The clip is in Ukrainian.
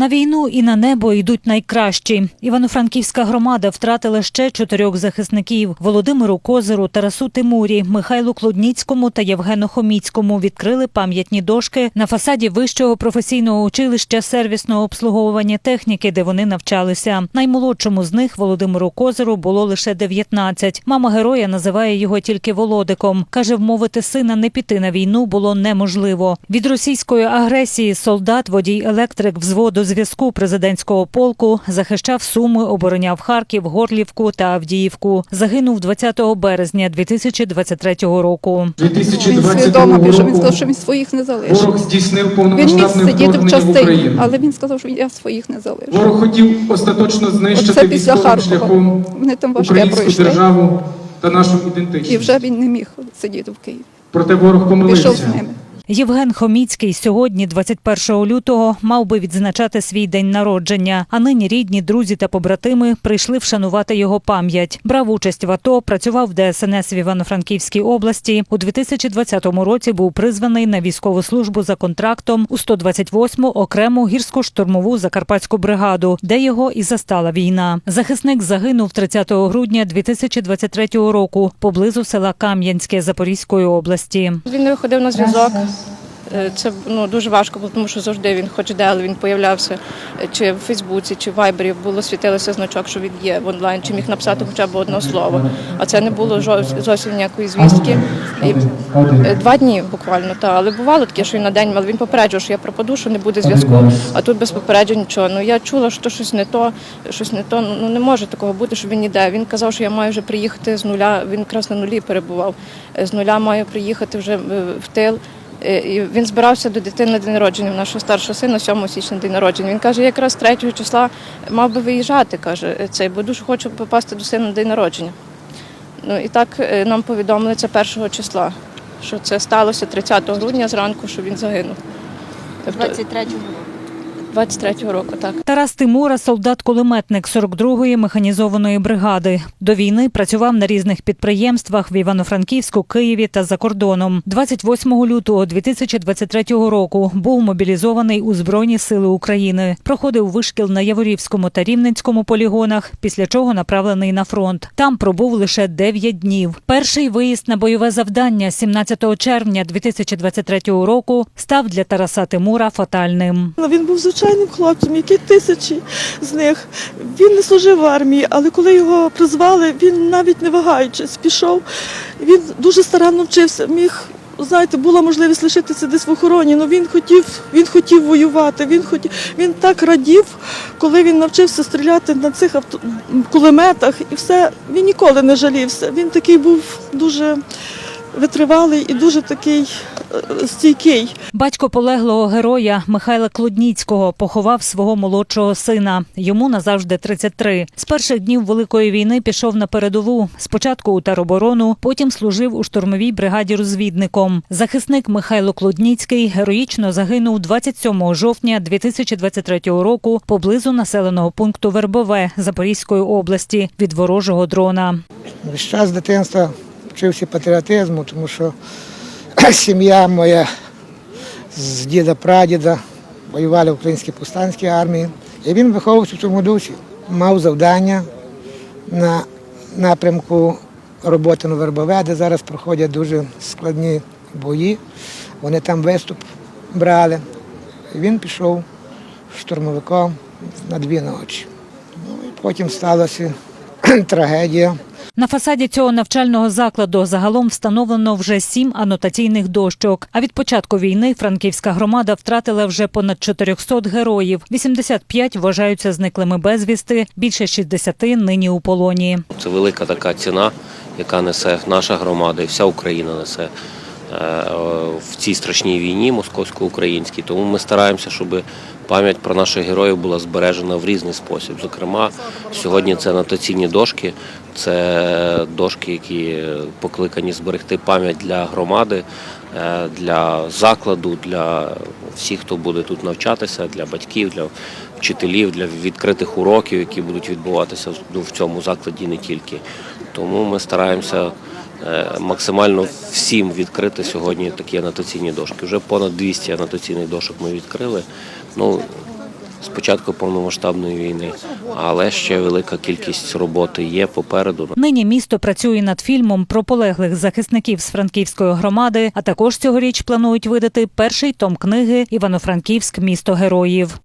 На війну і на небо йдуть найкращі. Івано-Франківська громада втратила ще чотирьох захисників: Володимиру Козиру, Тарасу Тимурі, Михайлу Клодніцькому та Євгену Хоміцькому. Відкрили пам'ятні дошки на фасаді вищого професійного училища сервісного обслуговування техніки, де вони навчалися. Наймолодшому з них Володимиру Козиру було лише 19. Мама героя називає його тільки Володиком. каже, вмовити сина не піти на війну було неможливо. Від російської агресії солдат, водій електрик взводу зв'язку президентського полку захищав Суми, обороняв Харків, Горлівку та Авдіївку. Загинув 20 березня 2023 року. Він 2022 свідомо пішов, він сказав, що він своїх не залишив. ворог здійснив Він міг повномасштабне сидіти в вторгнення в частині, Україну. але він сказав, що я своїх не залишу. Ворог хотів остаточно знищити Оце після військовим шляхом Вони там важке українську державу та нашу ідентичність. І вже він не міг сидіти в Києві. Проте ворог Пішов з ними. Євген Хоміцький сьогодні, 21 лютого, мав би відзначати свій день народження. А нині рідні, друзі та побратими прийшли вшанувати його пам'ять. Брав участь в АТО, працював в ДСНС в Івано-Франківській області. У 2020 році був призваний на військову службу за контрактом у 128-му окрему гірсько-штурмову закарпатську бригаду, де його і застала війна. Захисник загинув 30 грудня 2023 року поблизу села Кам'янське Запорізької області. Він виходив на зв'язок. Е, Це ну, дуже важко було, тому що завжди він хоч де, але він появлявся е, чи в Фейсбуці, чи в Вайбері було світилося значок, що він є в онлайн, чи міг написати хоча б одне слово. А це не було зовсім ніякої звістки. І, е, два дні буквально, та але бувало таке, що він на день, але він попереджував, що я пропаду, що не буде зв'язку. А тут без попереджень нічого. Ну я чула, що щось не то, щось не то. Ну не може такого бути, що він ніде. Він казав, що я маю вже приїхати з нуля. Він якраз на нулі перебував. З нуля маю приїхати вже в тил. Е, він збирався до дитини на день народження, в нашого старшого сина, 7 січня день народження. Він каже, якраз 3 числа мав би виїжджати, каже, е, цей, бо дуже хочу попасти до сина на день народження. Ну і так е, нам повідомили це 1 числа, що це сталося 30 грудня зранку, що він загинув. Тобто 23-го. 23-го року, так. Тарас Тимура, солдат-кулеметник 42-ї механізованої бригади. До війни працював на різних підприємствах в Івано-Франківську, Києві та за кордоном. 28 лютого 2023 року був мобілізований у Збройні сили України. Проходив вишкіл на Яворівському та Рівненському полігонах, після чого направлений на фронт. Там пробув лише 9 днів. Перший виїзд на бойове завдання 17 червня 2023 року став для Тараса Тимура фатальним. Він був звичайним хлопцем, як і тисячі з них. Він не служив в армії, але коли його призвали, він навіть не вагаючись пішов. Він дуже старанно вчився. Міг, знаєте, була можливість лишитися десь в охороні, але він хотів, він хотів воювати. Він хотів, він так радів, коли він навчився стріляти на цих авто, кулеметах і все. Він ніколи не жалівся. Він такий був дуже витривалий і дуже такий стійкий. Батько полеглого героя Михайла Клодніцького поховав свого молодшого сина. Йому назавжди 33. З перших днів Великої війни пішов на передову. Спочатку у тероборону, потім служив у штурмовій бригаді розвідником. Захисник Михайло Клодніцький героїчно загинув 27 жовтня 2023 року поблизу населеного пункту Вербове Запорізької області від ворожого дрона. Весь час дитинства вчився патріотизму, тому що сім'я моя з діда прадіда воювали в українській повстанській армії. І він виховувався в цьому дусі. Мав завдання на напрямку роботи на Вербове, де зараз проходять дуже складні бої. Вони там виступ брали. І він пішов штурмовиком на дві ночі. Ну, і потім сталася трагедія. На фасаді цього навчального закладу загалом встановлено вже сім анотаційних дощок. А від початку війни франківська громада втратила вже понад 400 героїв. 85 вважаються зниклими безвісти, більше 60 нині у полоні. Це велика така ціна, яка несе наша громада і вся Україна несе в цій страшній війні московсько-українській. Тому ми стараємося, щоб пам'ять про наших героїв була збережена в різний спосіб. Зокрема, сьогодні це анотаційні дошки, це дошки, які покликані зберегти пам'ять для громади, е, для закладу, для всіх, хто буде тут навчатися, для батьків, для вчителів, для відкритих уроків, які будуть відбуватися в- цьому закладі не тільки. Тому ми стараємося е, максимально всім відкрити сьогодні такі анотаційні дошки. Вже понад 200 анотаційних дошок ми відкрили. Ну, з початку повномасштабної війни, але ще велика кількість роботи є попереду. Нині місто працює над фільмом про полеглих захисників з франківської громади, а також цьогоріч планують видати перший том книги Івано-Франківськ місто героїв.